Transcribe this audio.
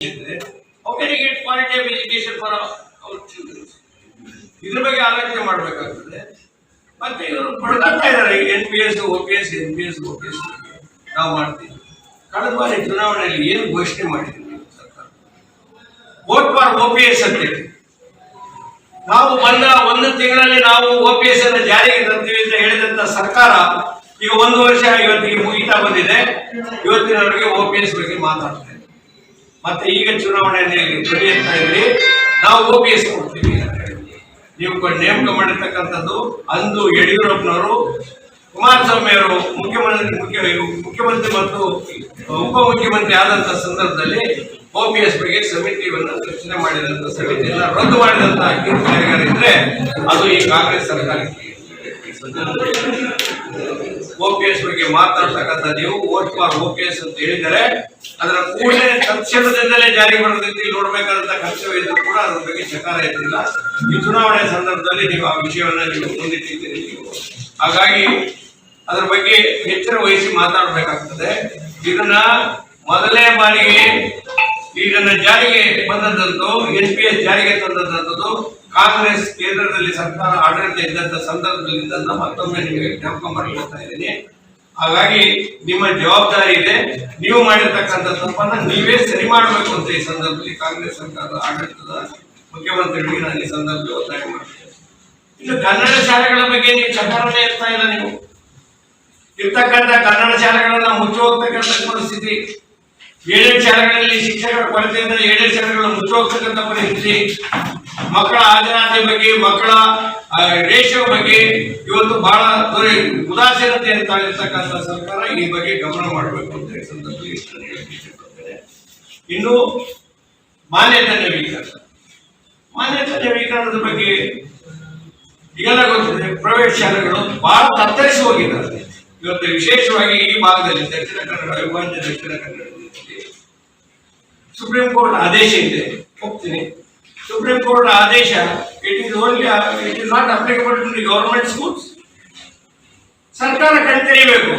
How can you get quality of education for? ಇದ್ರ ಬಗ್ಗೆ ಆಲೋಚನೆ ಮಾಡಬೇಕಾಗ್ತದೆ. ಮತ್ತೆ ಇವರು ಪಡ್ಕೊಳ್ತಾ ಇದ್ದಾರೆ N P S O P S N P S O P S ನಾವು ಮಾಡ್ತೀವಿ. ಕಳೆದ ಬಾರಿ ಚುನಾವಣೆಯಲ್ಲಿ ಏನು ಘೋಷಣೆ ಮಾಡಿದ್ವಿ ಸರ್ಕಾರ? Vote for O P S ಅಂತೇಳಿ ನಾವು ಬಂದ ಒಂದು ತಿಂಗಳಲ್ಲಿ ನಾವು ಒ ಪಿ ಎಸ್ ಅನ್ನು ಜಾರಿಗೆ ತರ್ತೀವಿ ಅಂತ ಹೇಳಿದಂತ ಸರ್ಕಾರ ಈಗ ಒಂದು ವರ್ಷ ಇವತ್ತಿಗೆ ಮುಗಿತಾ ಬಂದಿದೆ. ಇವತ್ತಿನವರೆಗೆ ಒ ಪಿ ಎಸ್ ಬಗ್ಗೆ ಮಾತಾಡ್ತಾ ಇದೆ ಮತ್ತೆ ಈಗ ಚುನಾವಣೆಯಲ್ಲಿ ಅಂತ ಇದ್ರಿ ನಾವು ಒ ಪಿ ಎಸ್ ಕೊಡ್ತೀವಿ ಅಂತ ಹೇಳಿ. ನೀವು ನೇಮಕ ಮಾಡಿರ್ತಕ್ಕಂಥದ್ದು ಅಂದು ಯಡಿಯೂರಪ್ಪನವರು ಕುಮಾರಸ್ವಾಮಿ ಅವರು ಮುಖ್ಯಮಂತ್ರಿ, ಮುಖ್ಯ, ಮುಖ್ಯಮಂತ್ರಿ ಮತ್ತು ಉಪಮುಖ್ಯಮಂತ್ರಿ ಆದಂಥ ಸಂದರ್ಭದಲ್ಲಿ ಒ ಪಿ ಎಸ್ ಬಗ್ಗೆ ಸಮಿತಿಯನ್ನು ರಚನೆ ಮಾಡಿದಂತ ಸಮಿತಿಯನ್ನ ರದ್ದು ಮಾಡಿದಂತ ಇದ್ರೆ ಅದು ಈ ಕಾಂಗ್ರೆಸ್ ಸರ್ಕಾರಕ್ಕೆ ಓಪಿಎಸ್ ಬಗ್ಗೆ ಮಾತಾಡ್ತಕ್ಕಂಥ ನೀವು ವೋಟ್ ಫಾರ್ ಓಪಿಎಸ್ ಅಂತ ಹೇಳಿದರೆ, ಅದರ ಕೂಡಲೇ ತಕ್ಷಣದಿಂದಲೇ ಜಾರಿ ಮಾಡೋದಕ್ಕೆ ನೋಡ್ಬೇಕಾದಂತ ಕರ್ತವ್ಯ ಇದ್ರೂ ಕೂಡ ಅದ್ರ ಬಗ್ಗೆ ಚಕಾರ ಇರಲಿಲ್ಲ ಈ ಚುನಾವಣೆ ಸಂದರ್ಭದಲ್ಲಿ ನೀವು ಆ ವಿಷಯವನ್ನ ನೀವು ಮುಂದಿಟ್ಟಿದ್ದೀರಿ. ನೀವು ಹಾಗಾಗಿ ಅದ್ರ ಬಗ್ಗೆ ಎಚ್ಚರ ವಹಿಸಿ ಮಾತಾಡಬೇಕಾಗ್ತದೆ. ಇದನ್ನ ಮೊದಲನೇ ಬಾರಿಗೆ ಇದನ್ನ ಜಾರಿಗೆ ಬಂದದ್ದು ಎಸ್ ಪಿ ಎಸ್ ಜಾರಿಗೆ ತಂದದ್ದು ಕಾಂಗ್ರೆಸ್ ಕೇಂದ್ರದಲ್ಲಿ ಸರ್ಕಾರ ಆಡಳಿತ ಇದ್ದಂತ ಸಂದರ್ಭದಲ್ಲಿ ಇದನ್ನ ಮತ್ತೊಮ್ಮೆ ನಿಮಗೆ ಜ್ಞಾಪಕ ಮಾಡಿಕೊಳ್ತಾ ಇದ್ದೀನಿ. ಹಾಗಾಗಿ ನಿಮ್ಮ ಜವಾಬ್ದಾರಿ ಇದೆ. ನೀವು ಮಾಡಿರ್ತಕ್ಕಂಥ ತಪ್ಪನ್ನ ನೀವೇ ಸರಿ ಮಾಡಬೇಕು ಅಂತ ಈ ಸಂದರ್ಭದಲ್ಲಿ ಕಾಂಗ್ರೆಸ್ ಸರ್ಕಾರದ ಆಡಳಿತದ ಮುಖ್ಯಮಂತ್ರಿಗಳಿಗೆ ನಾನು ಈ ಸಂದರ್ಭದಲ್ಲಿ ಒತ್ತಾಯ ಮಾಡ್ತೇನೆ ಇನ್ನು ಕನ್ನಡ ಶಾಲೆಗಳ ಬಗ್ಗೆ ನೀವು ಚಟಾರಣೆ ಇರ್ತಾ ಇಲ್ಲ ನೀವು. ಇರ್ತಕ್ಕಂಥ ಕನ್ನಡ ಶಾಲೆಗಳನ್ನ ಮುಚ್ಚಿ ಹೋಗ್ತಕ್ಕಂಥ ಪರಿಸ್ಥಿತಿ ಏಳೇಳು ಶಾಲೆಗಳಲ್ಲಿ ಶಿಕ್ಷಕರ ಕೊರತೆಯಿಂದ ಏಳೇಳು ಶಾಲೆಗಳು ಮುಚ್ಚೋಗ್ತಕ್ಕಂಥ ಪರಿಸ್ಥಿತಿ. ಮಕ್ಕಳ ಹಾಜರಾತಿ ಬಗ್ಗೆ, ಮಕ್ಕಳ ರೇಷೋ ಬಗ್ಗೆ ಇವತ್ತು ಬಹಳ ಉದಾಸೀನತೆ ಅಂತ ಇರ್ತಕ್ಕಂಥ ಸರ್ಕಾರ ಈ ಬಗ್ಗೆ ಗಮನ ಮಾಡಬೇಕು ಅಂತ ಈ ಸಂದರ್ಭದಲ್ಲಿ ಇನ್ನು ಮಾನ್ಯತೆ ನವೀಕರಣ. ಮಾನ್ಯತೆ ನವೀಕರಣದ ಬಗ್ಗೆ ಈಗೆಲ್ಲ ಗೊತ್ತಿದೆ, ಪ್ರೈವೇಟ್ ಶಾಲೆಗಳು ಬಹಳ ತತ್ತರಿಸಿ ಹೋಗಿದ್ದಾರೆ. ಇವತ್ತು ವಿಶೇಷವಾಗಿ ಈ ಭಾಗದಲ್ಲಿ ದಕ್ಷಿಣ ಕನ್ನಡ ಅವಿಭಾಜ್ಯ ದಕ್ಷಿಣ ಕನ್ನಡದಲ್ಲಿ ಸುಪ್ರೀಂ ಕೋರ್ಟ್ ಆದೇಶ ಇದೆ. ಹೋಗ್ತೀನಿ. ಸುಪ್ರೀಂ ಕೋರ್ಟ್ ಆದೇಶ it is only it is not applicable to the government schools ಸರ್ಕಾರ ಕಣ್ತೆರಿಬೇಕು.